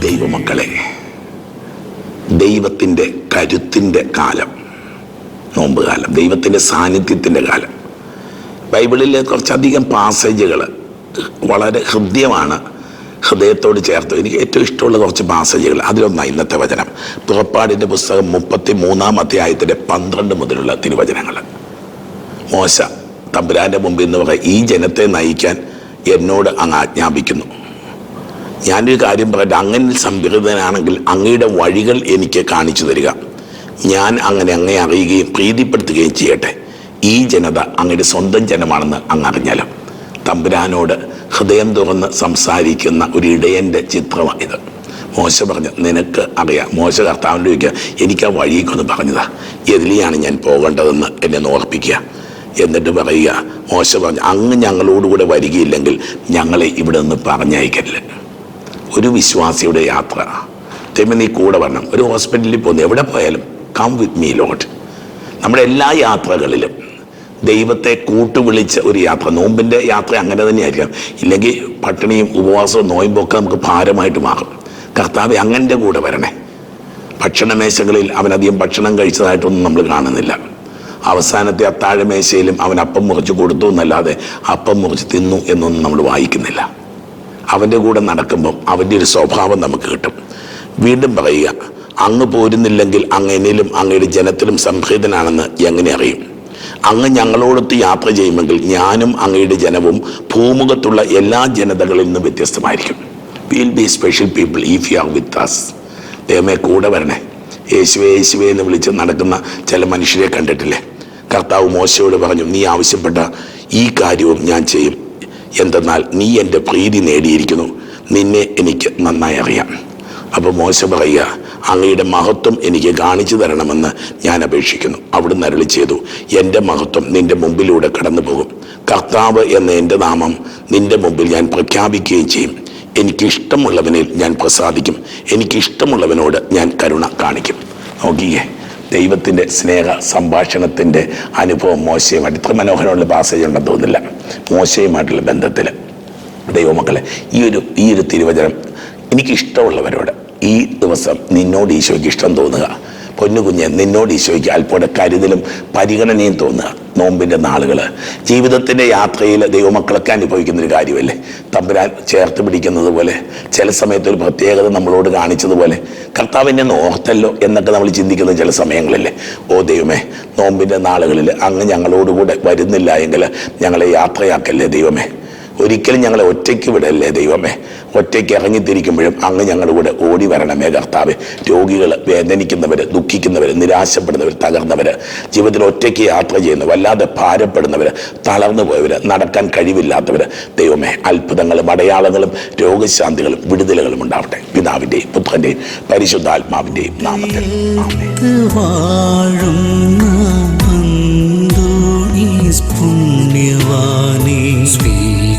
ദൈവമക്കളെ ദൈവത്തിന്റെ കരുത്തിന്റെ കാലം നോമ്പ് കാലം ദൈവത്തിന്റെ സാന്നിധ്യത്തിന്റെ കാലം. ബൈബിളിലെ കുറച്ചധികം പാസേജുകൾ വളരെ ഹൃദ്യമാണ് ഹൃദയത്തോട് ചേർത്ത്. എനിക്ക് ഏറ്റവും ഇഷ്ടമുള്ള കുറച്ച് പാസേജുകൾ. അതിലൊന്നാണ് ഇന്നത്തെ വചനം. പുറപ്പാടിന്റെ പുസ്തകം മുപ്പത്തി മൂന്നാം അധ്യായത്തിന്റെ പന്ത്രണ്ട് മുതലുള്ള തിരുവചനങ്ങൾ. മോശ തമ്പുരാന്റെ മുമ്പിൽ നിന്ന് പറയാം ഈ ജനത്തെ നയിക്കാൻ എന്നോട് അങ്ങ് ആജ്ഞാപിക്കുന്നു. ഞാനൊരു കാര്യം പറയട്ടെ. അങ്ങനെ സംഭൃതനാണെങ്കിൽ അങ്ങയുടെ വഴികൾ എനിക്ക് കാണിച്ചു തരിക. ഞാൻ അങ്ങനെ അങ്ങേ അറിയുകയും പ്രീതിപ്പെടുത്തുകയും ചെയ്യട്ടെ. ഈ ജനത അങ്ങയുടെ സ്വന്തം ജനമാണെന്ന് അങ്ങ് അറിഞ്ഞാലും. തമ്പുരാനോട് ഹൃദയം തുറന്ന് സംസാരിക്കുന്ന ഒരു ഇടയന്റെ ചിത്രമാണ് ഇത്. മോശ പറഞ്ഞു നിനക്ക് അറിയാം. മോശ കർത്താവിന്റെ ചോദിക്കുക എനിക്ക് ആ വഴിയൊന്ന് പറഞ്ഞതാ. എതിലെയാണ് ഞാൻ പോകേണ്ടതെന്ന് എന്നെ ഓർപ്പിക്കുക. എന്നിട്ട് പറയുക മോശ പറഞ്ഞു അങ്ങ് ഞങ്ങളോടുകൂടെ വരികയില്ലെങ്കിൽ ഞങ്ങളെ ഇവിടെ നിന്ന് പറഞ്ഞയക്കരുത്. ഒരു വിശ്വാസിയുടെ യാത്ര. തെമിനി കൂടെ വരണം ഒരു ഹോസ്പിറ്റലിൽ പോകുന്നു. എവിടെ പോയാലും കം വിത്ത് മീ ലോട്ട് നമ്മുടെ എല്ലാ യാത്രകളിലും ദൈവത്തെ കൂട്ടുവിളിച്ച ഒരു യാത്ര. നോമ്പിന്റെ യാത്ര അങ്ങനെ തന്നെയായിരിക്കാം ഇല്ലെങ്കിൽ പട്ടിണിയും ഉപവാസവും നോയമ്പൊക്കെ നമുക്ക് ഭാരമായിട്ട് മാറും. കർത്താവ് അങ്ങന്റെ കൂടെ വരണേ. ഭക്ഷണമേശകളിൽ അവനധികം ഭക്ഷണം കഴിച്ചതായിട്ടൊന്നും നമ്മൾ കാണുന്നില്ല. അവസാനത്തെ അത്താഴമേശയിലും അവൻ അപ്പം മുറിച്ച് കൊടുത്തു എന്നല്ലാതെ അപ്പം മുറിച്ച് തിന്നു എന്നൊന്നും നമ്മൾ വായിക്കുന്നില്ല. അവന്റെ കൂടെ നടക്കുമ്പം അവന്റെ ഒരു സ്വഭാവം നമുക്ക് കിട്ടും. വീണ്ടും പറയുക അങ്ങ് പോരുന്നില്ലെങ്കിൽ അങ്ങ് എന്നിലും അങ്ങയുടെ ജനത്തിലും സംഹിതനാണെന്ന് എങ്ങനെ അറിയും? അങ്ങ് ഞങ്ങളോടൊത്ത് യാത്ര ചെയ്യുമെങ്കിൽ ഞാനും അങ്ങയുടെ ജനവും ഭൂമുഖത്തുള്ള എല്ലാ ജനതകളിൽ നിന്നും വ്യത്യസ്തമായിരിക്കും. Will be special people if you are with us ദൈവമേ കൂടെ വരണേ. യേശുവേ യേശുവേ എന്ന് വിളിച്ച് നടക്കുന്ന ചില മനുഷ്യരെ കണ്ടിട്ടില്ലേ? കർത്താവ് മോശയോട് പറഞ്ഞു നീ ആവശ്യപ്പെട്ട ഈ കാര്യവും ഞാൻ ചെയ്യും. എന്തെന്നാൽ നീ എന്റെ പ്രീതി നേടിയിരിക്കുന്നു. നിന്നെ എനിക്ക് നന്നായി അറിയാം. അപ്പോൾ മോശ പറയുക അങ്ങയുടെ മഹത്വം എനിക്ക് കാണിച്ചു തരണമെന്ന് ഞാൻ അപേക്ഷിക്കുന്നു. അവിടുന്ന് അരളി ചെയ്തു എന്റെ മഹത്വം നിന്റെ മുമ്പിലൂടെ കടന്നു പോകും കർത്താവ് എന്ന എന്റെ നാമം നിന്റെ മുമ്പിൽ ഞാൻ പ്രഖ്യാപിക്കുകയും ചെയ്യും. എനിക്കിഷ്ടമുള്ളവനിൽ ഞാൻ പ്രസാദിക്കും. എനിക്കിഷ്ടമുള്ളവനോട് ഞാൻ കരുണ കാണിക്കും. നോക്കിയേ ദൈവത്തിന്റെ സ്നേഹ സംഭാഷണത്തിന്റെ അനുഭവം മോശയുമായിട്ട് ഇത്ര മനോഹരമുള്ള പാസേജ് ഉണ്ടെന്ന് തോന്നുന്നില്ല. മോശയുമായിട്ടുള്ള ബന്ധത്തിൽ. ദൈവമക്കളെ ഈ ഒരു ഈ ഒരു തിരുവചനം എനിക്കിഷ്ടമുള്ളവരോട് ഈ ദിവസം നിന്നോട് ഈശോയ്ക്ക് ഇഷ്ടം തോന്നുക. പൊന്നു കുഞ്ഞെ നിന്നോട് ഈശോയ്ക്ക് അല്പോടെ കരുതലും പരിഗണനയും തോന്നുക. നോമ്പിന്റെ നാളുകൾ ജീവിതത്തിന്റെ യാത്രയിൽ ദൈവമക്കളൊക്കെ അനുഭവിക്കുന്ന ഒരു കാര്യമല്ലേ? തമ്പുരാൻ ചേർത്ത് പിടിക്കുന്നത് പോലെ ചില സമയത്ത് ഒരു പ്രത്യേകത നമ്മളോട് കാണിച്ചതുപോലെ കർത്താവിന്റെ നോർത്തല്ലോ എന്നൊക്കെ നമ്മൾ ചിന്തിക്കുന്ന ചില സമയങ്ങളല്ലേ? ഓ ദൈവമേ നോമ്പിന്റെ നാളുകളിൽ അങ്ങ് ഞങ്ങളോടുകൂടെ വരുന്നില്ല എങ്കിൽ ഞങ്ങളെ യാത്രയാക്കല്ലേ ദൈവമേ? ഒരിക്കലും ഞങ്ങളെ ഒറ്റയ്ക്ക് വിടല്ലേ ദൈവമേ? ഒറ്റയ്ക്ക് ഇറങ്ങിത്തിരിക്കുമ്പോഴും അങ്ങ് ഞങ്ങളുടെ കൂടെ ഓടി വരണമേ കർത്താവ്. രോഗികൾ വേദനിക്കുന്നവർ ദുഃഖിക്കുന്നവർ നിരാശപ്പെടുന്നവർ തകർന്നവർ ജീവിതത്തിൽ ഒറ്റയ്ക്ക് യാത്ര ചെയ്യുന്നവർ വല്ലാതെ ഭാരപ്പെടുന്നവർ തളർന്നു പോയവർ നടക്കാൻ കഴിവില്ലാത്തവർ ദൈവമേ അത്ഭുതങ്ങളും അടയാളങ്ങളും രോഗശാന്തികളും വിടുതലുകളും ഉണ്ടാവട്ടെ. പിതാവിന്റെയും പുത്രന്റെയും പരിശുദ്ധാത്മാവിന്റെയും നാമത്തിൽ. പുണ്യവാനെ.